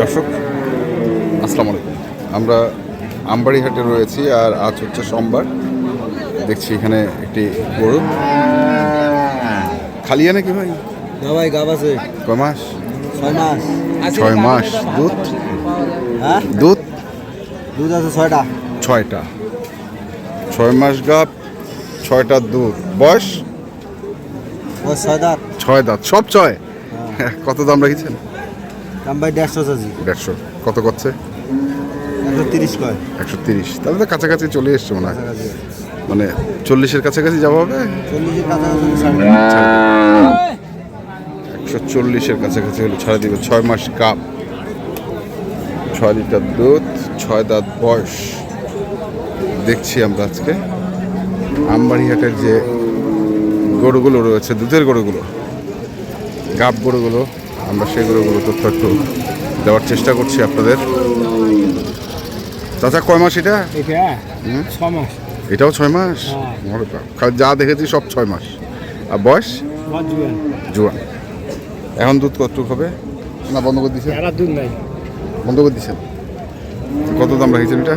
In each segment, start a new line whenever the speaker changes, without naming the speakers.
দর্শক আসসালামু আলাইকুম। আমরা আমবাড়িহাটে রয়েছি আর আজ হচ্ছে সোমবার। দেখছি এখানে একটি গরু। খালিয়া নাকি ভাই?
না ভাই গাব আছে।
কয় মাস?
ছয় মাস।
ছয় মাস। দুধ?
হ্যাঁ?
দুধ?
দুধ আছে ছয়টা।
ছয়টা। ছয় মাস গাব ছয়টা দুধ। বয়স
ছয় দাঁত।
ছয় দাঁত। সব ছয়? কত দাম রেখেছেন?
দাম ভাই দেড়শো চাষি
দেড়শো। কত করছে?
একশো তিরিশ কয়।
একশো তিরিশ। তাহলে তো কাছাকাছি চলে এসছে মনে হয়। মানে চল্লিশের কাছাকাছি যাওয়া হবে? একশো চল্লিশের কাছাকাছি হলে ছাড়া দিবে। ছয় মাস কাপ। ছয় লিটার দুধ ছয় দাঁত বয়স। দেখছি আমরা আজকে। আমবাড়িহাটের যে গরুগুলো রয়েছে দুধের গরুগুলো। গাব গরুগুলো আমরা সেই গরুগুলো তথ্য একটু দেওয়ার চেষ্টা করছি আপনাদের। চাচা কয় মাস এটা?
এটা ছ মাস।
এটাও ছয় মাস? ওরে যা দেখেছি সব ছয় মাস। আর বয়স? জোয়ান। এখন দুধ কতটুকু হবে? না বন্ধ করে
দুধ নাই।
বন্ধ করে দিয়েছেন? কত দাম রাখছেন এটা?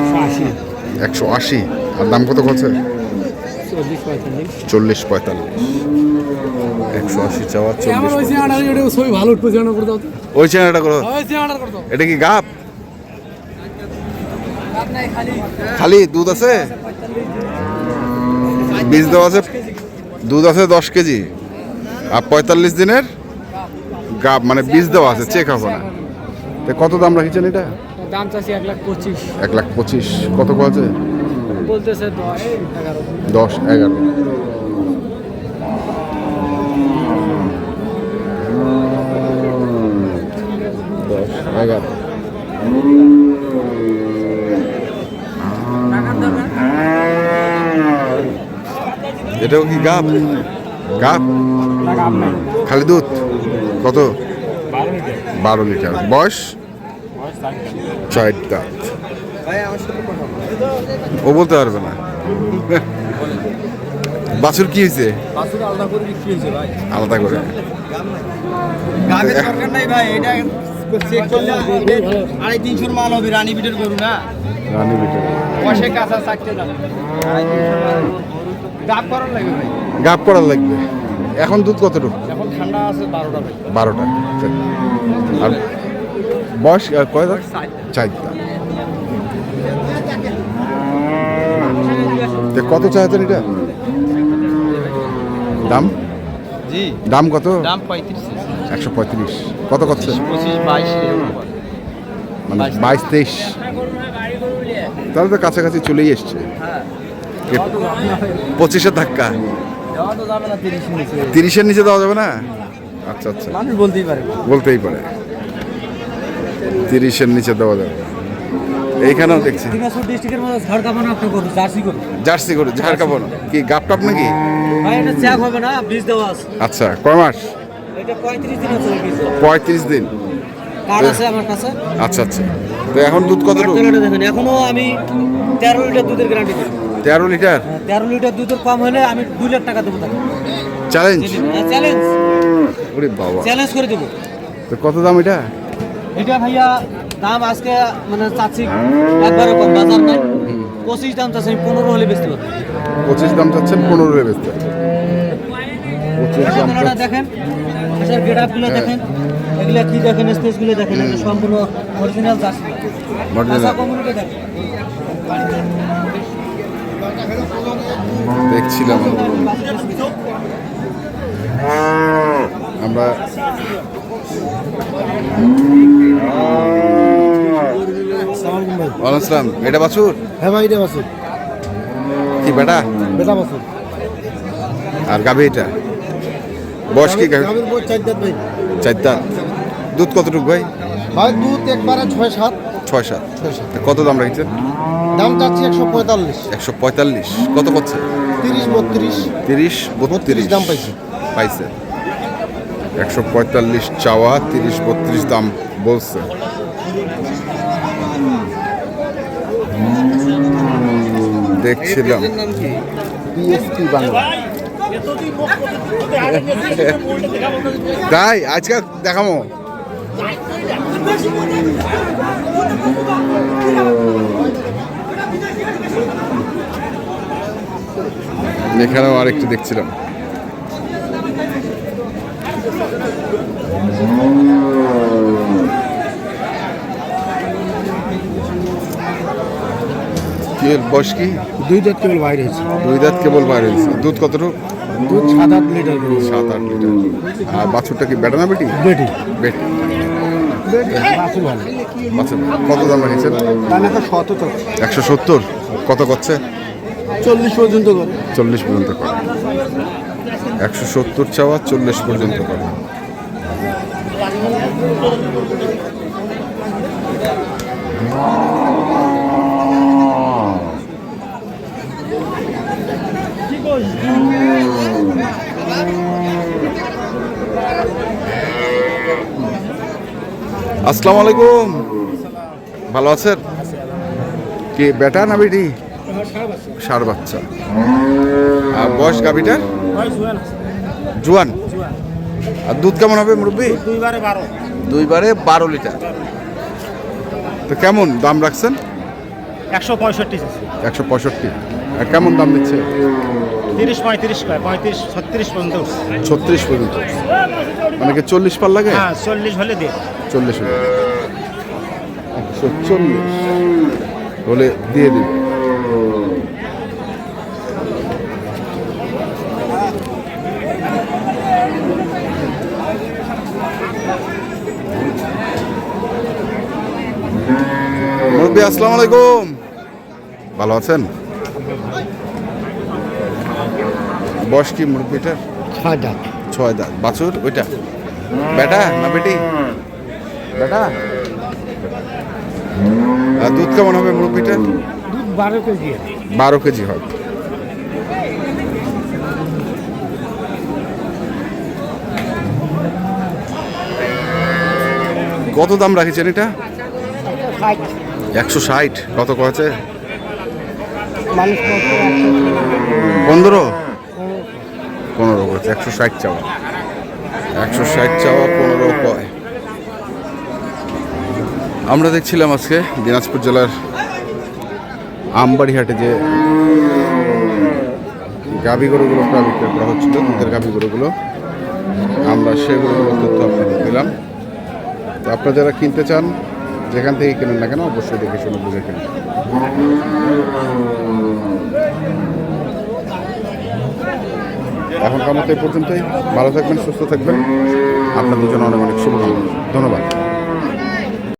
একশো আশি।
একশো আশি। আর দাম কত করছে
চল্লিশ পঁয়তাল্লিশ।
একশো আশি চাওয়া চল্লিশ
ওই উঠবো চেয়ারটা করে
এটা কি গাপ খালি দুধ আছে? বীজ দেওয়া আছে দুধ আছে দশ কেজি। আর পঁয়তাল্লিশ দিনের গাপ মানে বীজ দেওয়া আছে চেক হবে না। তো কত দাম রাখিছেন এটা?
দাম চাষি এক লাখ পঁচিশ।
এক লাখ পঁচিশ। কত আছে
বলতেছে দশ এগারো।
দশ এগারো। এটাও কি গাপ? গাপ? খালি দুধ? কত? বারো লিটার। বয়স? চার দাঁত। ও বলতে পারবে না। বাছুর কি হয়েছে?
আলাদা করে। আড়াই তিনশোর মাল হবে রানী বিটের গরু না?
রানী বিটের।
কাঁচা চারটে করার ভাই।
গাপ করার লাগবে। এখন দুধ কতটুকু?
এখন ঠান্ডা আছে বারোটা ভাই।
বারোটা। আর বয়স কয় দাঁত? চার। দাঁত। তো কত চাইছেন এটা দাম?
জি।
দাম কত?
দাম পঁয়ত্রিশ।
একশো পঁয়ত্রিশ। কত করছে
পঁচিশ
মানে
বাইশ।
বাইশ তেইশ। তাহলে তো কাছাকাছি চলেই এসছে। পঁচিশের ধাক্কা। তিরিশের নিচে দেওয়া যাবে না? আচ্ছা আচ্ছা।
বলতেই পারে।
বলতেই পারে। তিরিশের নিচে দেওয়া যাবে। এইখানেও দেখছি।
জার্সি গরু
ঝাড় কাপড় কি গাপ টাপ নাকি আচ্ছা কয় মাস?
পঁয়ত্রিশ দিন
আচ্ছা আচ্ছা। তো এখন দুধ কত
এখনও আমি তেরো লিটার দুধের গ্যারান্টি
তেরো লিটার?
তেরো লিটার দুধের কম হলে আমি দুই লাখ টাকা দেবো তাকে।
চ্যালেঞ্জ
চ্যালেঞ্জ
ওরে বাবা।
চ্যালেঞ্জ করে দেবো।
তো কত দাম এটা?
এটা ভাইয়া দাম আজকে মানে চাচ্ছি কম বাজার নাই। পঁচিশ দাম চাচ্ছি পনেরো হলে বেচতে পারব।
পঁচিশ দাম চাচ্ছেন পনেরো এ বেচতে। পঁচিশ দাম
দেখেন এসব গেটআপগুলো দেখেন এগুলা কি দেখেন স্পেসগুলো দেখেন এটা সম্পূর্ণ অরিজিনাল জার্সি। কমিউনিটি দেখেন।
দেখছিলাম আমরা। আসসালাম এটা বাছুর?
হ্যাঁ ভাই এটা বাসুর
কি বেটা?
বেটা বাসুর
আর গাভী এটা? বয়স কি গাভী?
গাভীর চার দাঁত ভাই।
চার দাঁত। দুধ কতটুকু ভাই?
ভাই দুধ একবারে ছয় সাত।
ছয় সাত। কত দাম রাখছেন?
দাম চাচ্ছি একশো পঁয়তাল্লিশ।
একশো পঁয়তাল্লিশ। কত করছে?
তিরিশ বত্রিশ।
তিরিশ বত্রিশ।
দাম পাইছি।
পাইছে। একশো পঁয়তাল্লিশ চাওয়া তিরিশ বত্রিশ দাম বলছে। দেখছিলাম।
বাংলা।
তাই আজকে দেখাবো। এখানেও আরেকটি দেখছিলাম। বয়স কি?
দুই দাঁত কেবল বাইরে হয়েছে।
দুই দাঁত কেবল বাইরে হয়েছে। দুধ কতটুকু?
দুধ সাত আট লিটার
সাত আট লিটার। আর বাছুরটা কি বেটা না বেটি?
বেটি।
বেটি।
বাছুর ভালো
বাছুর কত দাম রেখেছেন একশো সত্তর? কত করছে?
চল্লিশ পর্যন্ত করে।
চল্লিশ পর্যন্ত করে। একশো সত্তর চাওয়া চল্লিশ পর্যন্ত করে। আসসালামু আলাইকুম। ভালো আছেন? কি বেটা না বেটি? ষাড় বাচ্চা। আর বয়স গাভিটার? জুয়ান। আর দুধ কেমন হবে মুরব্বী?
দুইবারে বারো।
দুইবারে বারো লিটার। তো কেমন দাম রাখছেন?
একশো পঁয়ষট্টি
একশো পঁয়ষট্টি। আর কেমন দাম দিচ্ছে?
তিরিশ পঁয়ত্রিশ কয় পঁয়ত্রিশ ছত্রিশ পর্যন্ত।
ছত্রিশ পর্যন্ত। মানে কি চল্লিশ পার লাগে?
হ্যাঁ চল্লিশ হলে দিয়ে।
চল্লিশ হলে। একশো চল্লিশ। হলে দিয়ে দিন। মুরব্বী আসসালামু আলাইকুম। ভালো আছেন? বয়স কি মুরব্বীটার?
ছয় দাঁত।
ছয় দাঁত। বাছুর? ওইটা? বেটা না বেটি? বেটা? দুধ কেমন হবে মুরব্বিটার?
দুধ বারো কেজি
বারো কেজি হয় কত দাম রাখেছেন এটা? একশো ষাট। কত কয়েছে পনেরো? পনেরো করেছে একশো ষাট চাওয়া। একশো ষাট চাওয়া, পনেরো কয় আমরা দেখছিলাম আজকে দিনাজপুর জেলার আমবাড়িহাটে যে গাভী গরুগুলো প্রায় বিক্রয় করা হচ্ছিল, দুধের গাভী গরুগুলো। আমরা সেগুলোগুলো তথ্য আপনাদের দিলাম। তো আপনারা যারা কিনতে চান, যেখান থেকে কেনেন না কেন, অবশ্যই দেখে শুনে বুঝে কেনেন। এখনকার মতো এই পর্যন্তই। ভালো থাকবেন সুস্থ থাকবেন। আপনাদের জন্য অনেক অনেক শুভকামনা। ধন্যবাদ।